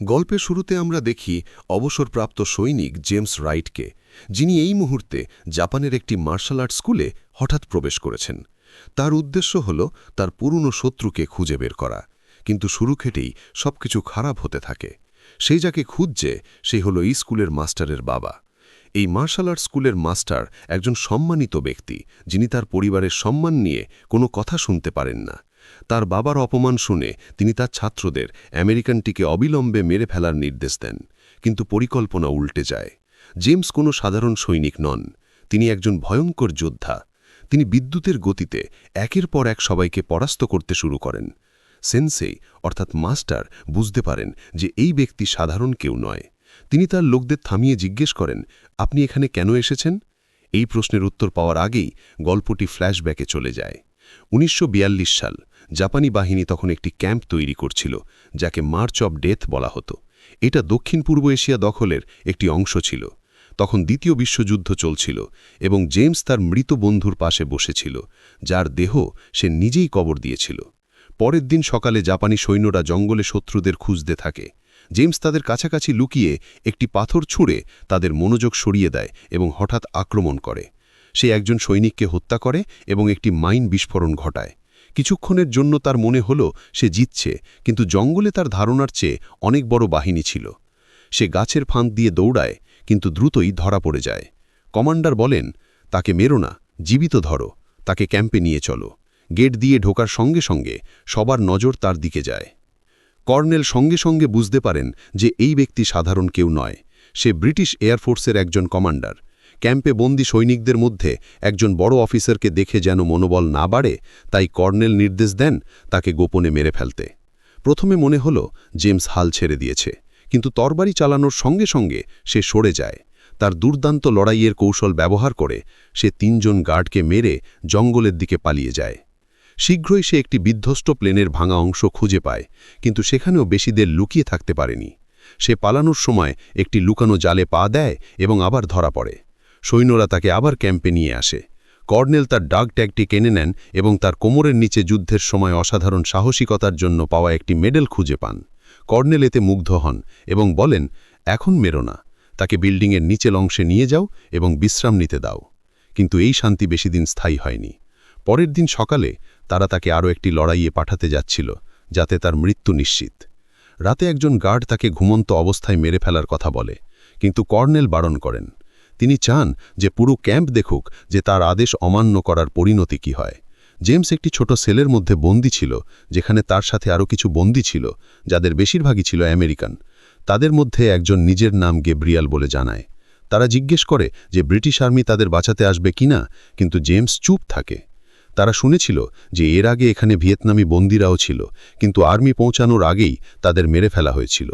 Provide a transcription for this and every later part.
গল্পের শুরুতে আমরা দেখি অবসরপ্রাপ্ত সৈনিক জেমস রাইটকে, যিনি এই মুহূর্তে জাপানের একটি মার্শাল আর্ট স্কুলে হঠাৎ প্রবেশ করেছেন। তার উদ্দেশ্য হল তার পুরনো শত্রুকে খুঁজে বের করা, কিন্তু শুরু খেটেই সবকিছু খারাপ হতে থাকে। সেই যাকে খুঁজছে সেই হল এই স্কুলের মাস্টারের বাবা। এই মার্শাল আর্ট স্কুলের মাস্টার একজন সম্মানিত ব্যক্তি, যিনি তার পরিবারের সম্মান নিয়ে কোনো কথা শুনতে পারেন না। তার বাবার অপমান শুনে তিনি তার ছাত্রদের আমেরিকানটিকে অবিলম্বে মেরে ফেলার নির্দেশ দেন। কিন্তু পরিকল্পনা উল্টে যায়। জেমস কোনো সাধারণ সৈনিক নন। তিনি একজন ভয়ঙ্কর যোদ্ধা। তিনি বিদ্যুতের গতিতে একের পর এক সবাইকে পরাস্ত করতে শুরু করেন। সেন্সেই, অর্থাৎ মাস্টার, বুঝতে পারেন যে এই ব্যক্তি সাধারণ কেউ নয়। তিনি তার লোকদের থামিয়ে জিজ্ঞেস করেন, আপনি এখানে কেন এসেছেন? এই প্রশ্নের উত্তর পাওয়ার আগেই গল্পটি ফ্ল্যাশব্যাকে চলে যায়। উনিশশো বিয়াল্লিশ সাল জাপানি বাহিনী তখন একটি ক্যাম্প তৈরি করছিল, যাকে মার্চ অব ডেথ বলা হতো। এটা দক্ষিণ পূর্ব এশিয়া দখলের একটি অংশ ছিল। তখন দ্বিতীয় বিশ্বযুদ্ধ চলছিল এবং জেমস তার মৃত বন্ধুর পাশে বসেছিল, যার দেহ সে নিজেই কবর দিয়েছিল। পরের দিন সকালে জাপানি সৈন্যরা জঙ্গলে শত্রুদের খুঁজতে থাকে। জেমস তাদের কাছাকাছি লুকিয়ে একটি পাথর ছুঁড়ে তাদের মনোযোগ সরিয়ে দেয় এবং হঠাৎ আক্রমণ করে। সে একজন সৈনিককে হত্যা করে এবং একটি মাইন বিস্ফোরণ ঘটায়। কিছুক্ষণের জন্য তার মনে হল সে জিতছে, কিন্তু জঙ্গলে তার ধারণার চেয়ে অনেক বড় বাহিনী ছিল। সে গাছের ফাঁদ দিয়ে দৌড়ায়, কিন্তু দ্রুতই ধরা পড়ে যায়। কমান্ডার বলেন, তাকে মেরো না, জীবিত ধরো, তাকে ক্যাম্পে নিয়ে চলো। গেট দিয়ে ঢোকার সঙ্গে সঙ্গে সবার নজর তার দিকে যায়। কর্নেল সঙ্গে সঙ্গে বুঝতে পারেন যে এই ব্যক্তি সাধারণ কেউ নয়। সে ব্রিটিশ এয়ারফোর্সের একজন কমান্ডার। ক্যাম্পে বন্দি সৈনিকদের মধ্যে একজন বড় অফিসারকে দেখে যেন মনোবল না বাড়ে, তাই কর্নেল নির্দেশ দেন তাকে গোপনে মেরে ফেলতে। প্রথমে মনে হল জেমস হাল ছেড়ে দিয়েছে, কিন্তু তরবারি চালানোর সঙ্গে সঙ্গে সে সরে যায়। তার দুর্দান্ত লড়াইয়ের কৌশল ব্যবহার করে সে তিনজন গার্ডকে মেরে জঙ্গলের দিকে পালিয়ে যায়। শীঘ্রই সে একটি বিধ্বস্ত প্লেনের ভাঙা অংশ খুঁজে পায়, কিন্তু সেখানেও বেশিদের লুকিয়ে থাকতে পারেনি। সে পালানোর সময় একটি লুকানো জালে পা দেয় এবং আবার ধরা পড়ে। সৈন্যরা তাকে আবার ক্যাম্পে নিয়ে আসে। কর্নেল তার ডাক ট্যাগটি কেনে নেন এবং তার কোমরের নিচে যুদ্ধের সময় অসাধারণ সাহসিকতার জন্য পাওয়া একটি মেডেল খুঁজে পান। কর্নেল এতে মুগ্ধ হন এবং বলেন, এখন মেরো না। তাকে বিল্ডিংয়ের নিচের অংশে নিয়ে যাও এবং বিশ্রাম নিতে দাও। কিন্তু এই শান্তি বেশি দিন স্থায়ী হয়নি। পরের দিন সকালে তারা তাকে আরও একটি লড়াইয়ে পাঠাতে যাচ্ছিল, যাতে তার মৃত্যু নিশ্চিত। রাতে একজন গার্ড তাকে ঘুমন্ত অবস্থায় মেরে ফেলার কথা বলে, কিন্তু কর্নেল বারণ করেন। তিনি চান যে পুরো ক্যাম্প দেখুক যে তার আদেশ অমান্য করার পরিণতি কি হয়। জেমস একটি ছোট সেলের মধ্যে বন্দি ছিল, যেখানে তার সাথে আরও কিছু বন্দি ছিল, যাদের বেশিরভাগই ছিল আমেরিকান। তাদের মধ্যে একজন নিজের নাম গেব্রিয়াল বলে জানায়। তারা জিজ্ঞেস করে যে ব্রিটিশ আর্মি তাদের বাঁচাতে আসবে কিনা কিন্তু জেমস চুপ থাকে। তারা শুনেছিল যে এর আগে এখানে ভিয়েতনামি বন্দিরাও ছিল, কিন্তু আর্মি পৌঁছানোর আগেই তাদের মেরে ফেলা হয়েছিল।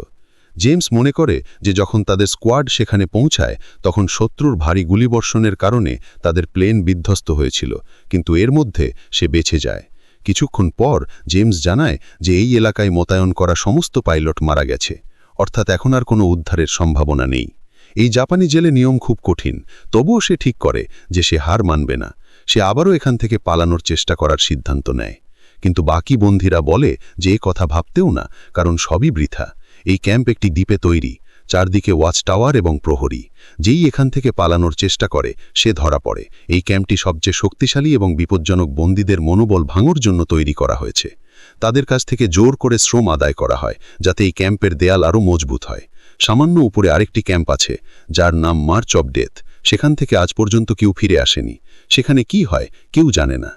জেমস মনে করে যে যখন তাদের স্কোয়াড সেখানে পৌঁছায়, তখন শত্রুর ভারী গুলিবর্ষণের কারণে তাদের প্লেন বিধ্বস্ত হয়েছিল, কিন্তু এর মধ্যে সে বেঁচে যায়। কিছুক্ষণ পর জেমস জানায় যে এই এলাকায় মোতায়েন করা সমস্ত পাইলট মারা গেছে, অর্থাৎ এখন আর কোনো উদ্ধারের সম্ভাবনা নেই। এই জাপানি জেলে নিয়ম খুব কঠিন, তবুও সে ঠিক করে যে সে হার মানবে না। সে আবারও এখান থেকে পালানোর চেষ্টা করার সিদ্ধান্ত নেয়। কিন্তু বাকি বন্ধীরা বলে যে কথা ভাবতেও না, কারণ সবই বৃথা। এই ক্যাম্প একটি দ্বীপে তৈরি, চারদিকে ওয়াচ টাওয়ার এবং প্রহরী। যেই এখান থেকে পালানোর চেষ্টা করে, সে ধরা পড়ে। এই ক্যাম্পটি সবচেয়ে শক্তিশালী এবং বিপজ্জনক বন্দীদের মনোবল ভাঙর জন্য তৈরি করা হয়েছে। তাদের কাছ থেকে জোর করে শ্রম আদায় করা হয়, যাতে এই ক্যাম্পের দেয়াল আরও মজবুত হয়। সামান্য উপরে আরেকটি ক্যাম্প আছে, যার নাম মার্চ অব ডেথ। সেখান থেকে আজ পর্যন্ত কেউ ফিরে আসেনি। সেখানে কি হয়, কেউ জানে না।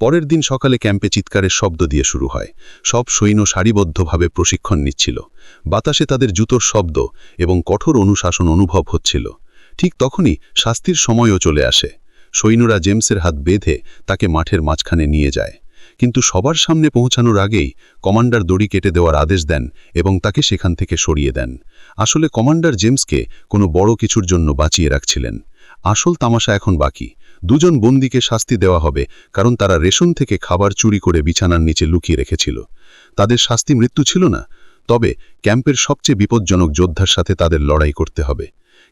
পরের দিন সকালে ক্যাম্পে চিৎকারের শব্দ দিয়ে শুরু হয়। সব সৈন্য সারিবদ্ধভাবে প্রশিক্ষণ নিচ্ছিল। বাতাসে তাদের জুতোর শব্দ এবং কঠোর অনুশাসন অনুভব হচ্ছিল। ঠিক তখনই শাস্তির সময়ও চলে আসে। সৈন্যরা জেমসের হাত বেঁধে তাকে মাঠের মাঝখানে নিয়ে যায়। কিন্তু সবার সামনে পৌঁছানোর আগেই কমান্ডার দড়ি কেটে দেওয়ার আদেশ দেন এবং তাকে সেখান থেকে সরিয়ে দেন। আসলে কমান্ডার জেমসকে কোনো বড় কিছুর জন্য বাঁচিয়ে রাখছিলেন। আসল তামাশা এখন বাকি। দুজন বন্দিকে শাস্তি দেওয়া হবে, কারণ তারা রেশন থেকে খাবার চুরি করে বিছানার নিচে লুকিয়ে রেখেছিল। তাদের শাস্তি মৃত্যু ছিল না, তবে ক্যাম্পের সবচেয়ে বিপজ্জনক যোদ্ধার সাথে তাদের লড়াই করতে হবে।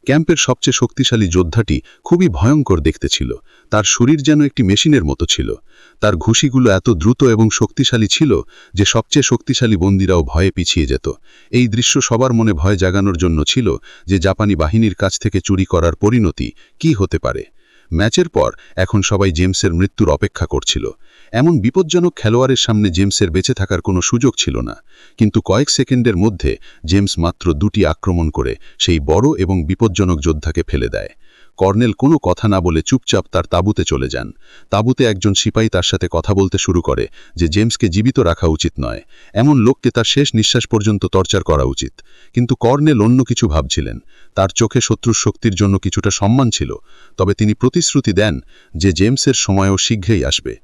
ক্যাম্পের সবচেয়ে শক্তিশালী যোদ্ধাটি খুবই ভয়ঙ্কর দেখতে ছিল, তার শরীর যেন একটি মেশিনের মতো ছিল। তার ঘুষিগুলো এত দ্রুত এবং শক্তিশালী ছিল যে সবচেয়ে শক্তিশালী বন্দীরাও ভয়ে পিছিয়ে যেত। এই দৃশ্য সবার মনে ভয় জাগানোর জন্য ছিল যে জাপানি বাহিনীর কাছ থেকে চুরি করার পরিণতি কি হতে পারে। ম্যাচের পর এখন সবাই জেমসের মৃত্যুর অপেক্ষা করছিল। এমন বিপজ্জনক খেলোয়াড়ের সামনে জেমসের বেঁচে থাকার কোনো সুযোগ ছিল না। কিন্তু কয়েক সেকেন্ডের মধ্যে জেমস মাত্র দুটি আক্রমণ করে সেই বড় এবং বিপজ্জনক যোদ্ধাকে ফেলে দেয়। কর্নেল কোনো কথা না বলে চুপচাপ তার তাঁবুতে চলে যান। তাঁবুতে একজন সিপাহী তার সাথে কথা বলতে শুরু করে যে জেমসকে জীবিত রাখা উচিত নয়। এমন লোককে তার শেষ নিঃশ্বাস পর্যন্ত টর্চার করা উচিত। কিন্তু কর্নেল অন্য কিছু ভাবছিলেন। তার চোখে শত্রুর শক্তির জন্য কিছুটা সম্মান ছিল। তবে তিনি প্রতিশ্রুতি দেন যে জেমসের সময়ও শীঘ্রই আসবে।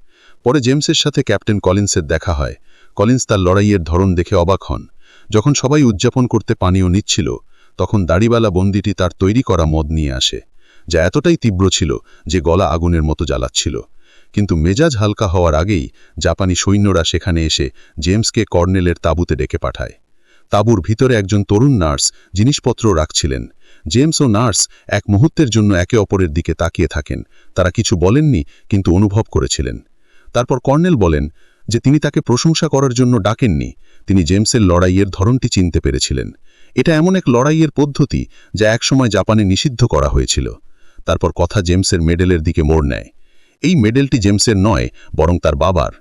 পরে জেমসের সাথে ক্যাপ্টেন কলিন্সের দেখা হয়। কলিন্স তার লড়াইয়ের ধরন দেখে অবাক হন। যখন সবাই উদযাপন করতে পানীয় নিচ্ছিল, তখন দাড়িওয়ালা বন্দিটি তার তৈরি করা মদ নিয়ে আসে। যা এতটাই তীব্র ছিল যে গলা আগুনের মতো জ্বালাচ্ছিল। কিন্তু মেজাজ হালকা হওয়ার আগেই জাপানি সৈন্যরা সেখানে এসে জেমসকে কর্নেলের তাঁবুতে ডেকে পাঠায়। তাঁবুর ভিতরে একজন তরুণ নার্স জিনিসপত্র রাখছিলেন। জেমস ও নার্স এক মুহূর্তের জন্য একে অপরের দিকে তাকিয়ে থাকেন। তারা কিছু বলেননি, কিন্তু অনুভব করেছিলেন। তারপর কর্নেল বলেন যে তিনি তাকে প্রশংসা করার জন্য ডাকেননি। তিনি জেমসের লড়াইয়ের ধরনটি চিনতে পেরেছিলেন। এটা এমন এক লড়াইয়ের পদ্ধতি যা একসময় জাপানে নিষিদ্ধ করা হয়েছিল। তারপর কথা জেমসের মেডেলের দিকে মোড় নেয়। এই মেডেলটি জেমসের নয়, বরং তার বাবার।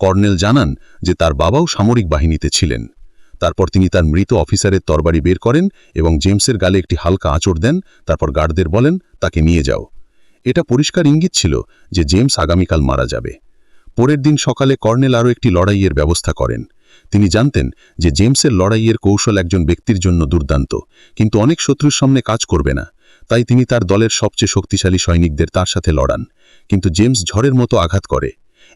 কর্নেল জানান যে তার বাবাও সামরিক বাহিনীতে ছিলেন। তারপর তিনি তার মৃত অফিসারের তরবারি বের করেন এবং জেমসের গালে একটি হালকা আঁচড় দেন, তারপর গার্ডদের বলেন, তাকে নিয়ে যাও। এটা পরিষ্কার ইঙ্গিত ছিল যে জেমস আগামীকাল মারা যাবে। পরের দিন সকালে কর্নেল আরও একটি লড়াইয়ের ব্যবস্থা করেন। তিনি জানতেন যে জেমসের লড়াইয়ের কৌশল একজন ব্যক্তির জন্য দুর্দান্ত, কিন্তু অনেক শত্রুর সামনে কাজ করবে না। তাই তিনি তার দলের সবচেয়ে শক্তিশালী সৈনিকদের তার সাথে লড়ান। কিন্তু জেমস ঝড়ের মতো আঘাত করে।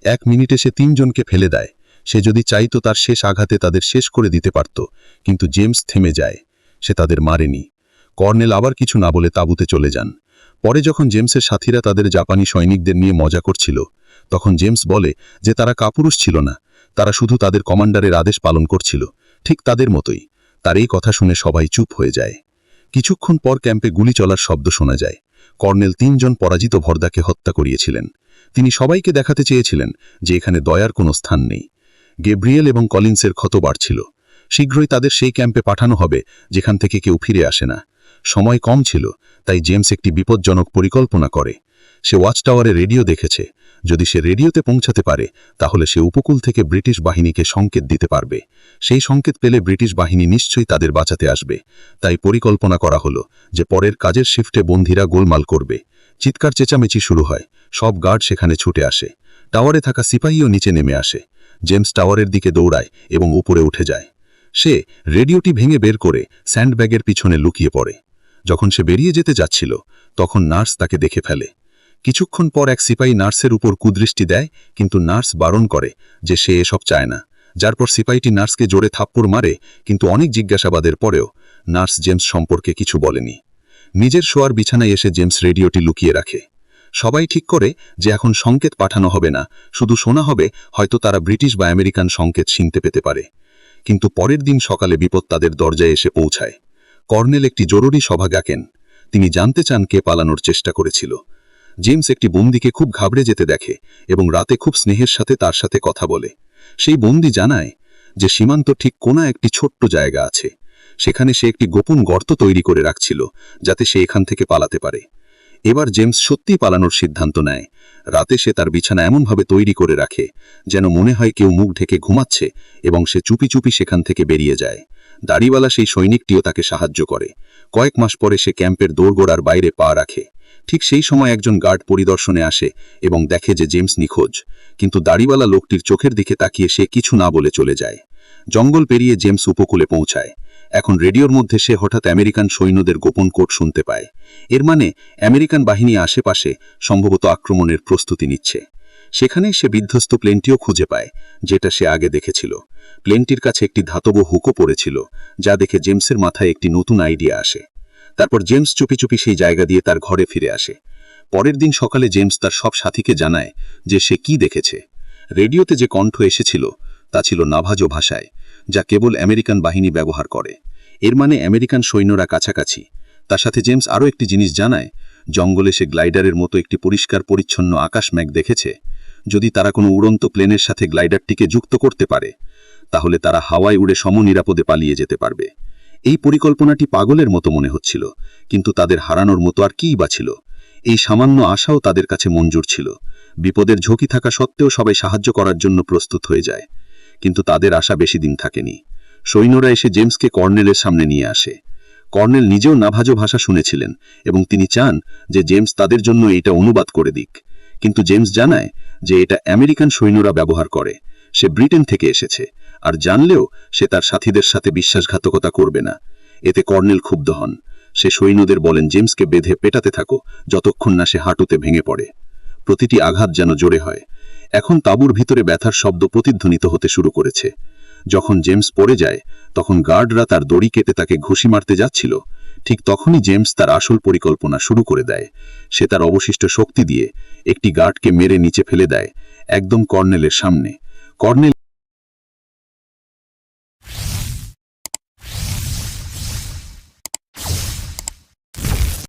এক মিনিটে সে তিনজনকে ফেলে দেয়। সে যদি চাইতো তার শেষ আঘাতে তাদের শেষ করে দিতে পারত, কিন্তু জেমস থেমে যায়। সে তাদের মারেনি। কর্নেল আবার কিছু না বলে তাঁবুতে চলে যান। পরে যখন জেমসের সাথীরা তাদের জাপানি সৈনিকদের নিয়ে মজা করছিল, তখন জেমস বলে যে তারা কাপুরুষ ছিল না। তারা শুধু তাদের কমান্ডারের আদেশ পালন করছিল। ঠিক তাদের মতোই। তার এই কথা শুনে সবাই চুপ হয়ে যায়। কিছুক্ষণ পর ক্যাম্পে গুলি চলার শব্দ শোনা যায়। কর্নেল তিনজন পরাজিত ভর্দাকে হত্যা করিয়েছিলেন। তিনি সবাইকে দেখাতে চেয়েছিলেন যে এখানে দয়ার কোনো স্থান নেই। গেব্রিয়েল এবং কলিন্সের ক্ষত বাড়ছিল। শীঘ্রই তাদের সেই ক্যাম্পে পাঠানো হবে, যেখান থেকে কেউ ফিরে আসে না। সময় কম ছিল, তাই জেমস একটি বিপজ্জনক পরিকল্পনা করে। সে ওয়াচ টাওয়ারে রেডিও দেখেছে। যদি সে রেডিওতে পৌঁছাতে পারে, তাহলে সে উপকূল থেকে ব্রিটিশ বাহিনীকে সংকেত দিতে পারবে। সেই সংকেত পেলে ব্রিটিশ বাহিনী নিশ্চয়ই তাদের বাঁচাতে আসবে। তাই পরিকল্পনা করা হলো যে পরের কাজের শিফটে বন্ধিরা গোলমাল করবে। চিৎকার চেঁচামেচি শুরু হয়। সব গার্ড সেখানে ছুটে আসে। টাওয়ারে থাকা সিপাহীও নিচে নেমে আসে। জেমস টাওয়ারের দিকে দৌড়ায় এবং উপরে উঠে যায়। সে রেডিওটি ভেঙে বের করে স্যান্ডব্যাগের পিছনে লুকিয়ে পড়ে। যখন সে বেরিয়ে যেতে যাচ্ছিল, তখন নার্স তাকে দেখে ফেলে। কিছুক্ষণ পর এক সিপাহী নার্সের উপর কুদৃষ্টি দেয়, কিন্তু নার্স বারণ করে যে সে এসব চায় না। যার পর সিপাহীটি নার্সকে জোরে থাপ্পড় মারে, কিন্তু অনেক জিজ্ঞাসাবাদের পরেও নার্স জেমস সম্পর্কে কিছু বলেনি। নিজের শোয়ার বিছানায় এসে জেমস রেডিওটি লুকিয়ে রাখে। সবাই ঠিক করে যে এখন সংকেত পাঠানো হবে না, শুধু শোনা হবে, হয়তো তারা ব্রিটিশ বা আমেরিকান সংকেত চিনতে পেতে পারে। কিন্তু পরের দিন সকালে বিপদ তাদের দরজায় এসে পৌঁছায়। কর্নেল একটি জরুরি সভা ডাকেন। তিনি জানতে চান কে পালানোর চেষ্টা করেছিল। জেমস একটি বন্দিকে খুব ঘাবড়ে যেতে দেখে এবং রাতে খুব স্নেহের সাথে তার সাথে কথা বলে। সেই বন্দি জানায় যে সীমান্ত ঠিক কোনা একটি ছোট্ট জায়গা আছে। সেখানে সে একটি গোপন গর্ত তৈরি করে রাখছিল যাতে সে এখান থেকে পালাতে পারে। এবার জেমস সত্যি পালানোর সিদ্ধান্ত নেয়। রাতে সে তার বিছানা এমনভাবে তৈরি করে রাখে, যেন মনে হয় কেউ মুখ ঢেকে ঘুমাচ্ছে এবং সে চুপি চুপি সেখান থেকে বেরিয়ে যায়। দাড়িওয়ালা সেই সৈনিকটিও তাকে সাহায্য করে। কয়েক মাস পরে সে ক্যাম্পের দৌড়গোড়ার বাইরে পা রাখে। ঠিক সেই সময় একজন গার্ড পরিদর্শনে আসে এবং দেখে যে জেমস নিখোঁজ। কিন্তু দাড়িওয়ালা লোকটির চোখের দিকে তাকিয়ে সে কিছু না বলে চলে যায়। জঙ্গল পেরিয়ে জেমস উপকূলে পৌঁছায়। এখন রেডিওর মধ্যে সে হঠাৎ আমেরিকান সৈন্যদের গোপন কোট শুনতে পায়। এর মানে আমেরিকান বাহিনী আশেপাশে সম্ভবত আক্রমণের প্রস্তুতি নিচ্ছে। সেখানে সে বিধ্বস্ত প্লেনটিও খুঁজে পায়, যেটা সে আগে দেখেছিল। প্লেনটির কাছে একটি ধাতব হুকো পড়েছিল, যা দেখে জেমসের মাথায় একটি নতুন আইডিয়া আসে। তারপর জেমস চুপি চুপি সেই জায়গা দিয়ে তার ঘরে ফিরে আসে। পরের দিন সকালে জেমস তার সব সাথীকে জানায় যে সে কি দেখেছে। রেডিওতে যে কণ্ঠ এসেছিল, তা ছিল নাভাজো ভাষায়। যা কেবল আমেরিকান বাহিনী ব্যবহার করে। এর মানে আমেরিকান সৈন্যরা কাছাকাছি। তার সাথে জেমস আরও একটি জিনিস জানায়, জঙ্গলে সে গ্লাইডারের মতো একটি পরিষ্কার পরিচ্ছন্ন আকাশ ম্যাগ দেখেছে। যদি তারা কোনো উড়ন্ত প্লেনের সাথে গ্লাইডারটিকে যুক্ত করতে পারে, তাহলে তারা হাওয়ায় উড়ে সমনিরাপদে পালিয়ে যেতে পারবে। এই পরিকল্পনাটি পাগলের মতো মনে হচ্ছিল, কিন্তু তাদের হারানোর মতো আর কীই বা ছিল? এই সামান্য আশাও তাদের কাছে মঞ্জুর ছিল। বিপদের ঝুঁকি থাকা সত্ত্বেও সবাই সাহায্য করার জন্য প্রস্তুত হয়ে যায়। কিন্তু তাদের আশা বেশি দিন থাকেনি। সৈন্যরা এসে জেমসকে কর্নেলের সামনে নিয়ে আসে। কর্নেল নিজেও নাভাজো ভাষা শুনেছিলেন এবং তিনি চান যে জেমস তাদের জন্য এটা অনুবাদ করে দিক। কিন্তু জেমস জানায় যে এটা আমেরিকান সৈন্যরা ব্যবহার করে। সে ব্রিটেন থেকে এসেছে আর জানলেও সে তার সাথীদের সাথে বিশ্বাসঘাতকতা করবে না। এতে কর্নেল ক্ষুব্ধ হন। সে সৈন্যদের বলেন, জেমসকে বেঁধে পেটাতে থাকো, যতক্ষণ না সে হাঁটুতে ভেঙে পড়ে। প্রতিটি আঘাত যেন জোরে হয়। এখন তাঁবুর ভিতরে ব্যথার শব্দ প্রতিধ্বনিত হতে শুরু করেছে। যখন জেমস পড়ে যায়, তখন গার্ডরা তার দড়ি কেটে তাকে ঘুষি মারতে যাচ্ছিল। ঠিক তখনই জেমস তার আসল পরিকল্পনা শুরু করে দেয়। সে তার অবশিষ্ট শক্তি দিয়ে একটি গার্ডকে মেরে নিচে ফেলে দেয়, একদম কর্নেলের সামনে। কর্নেল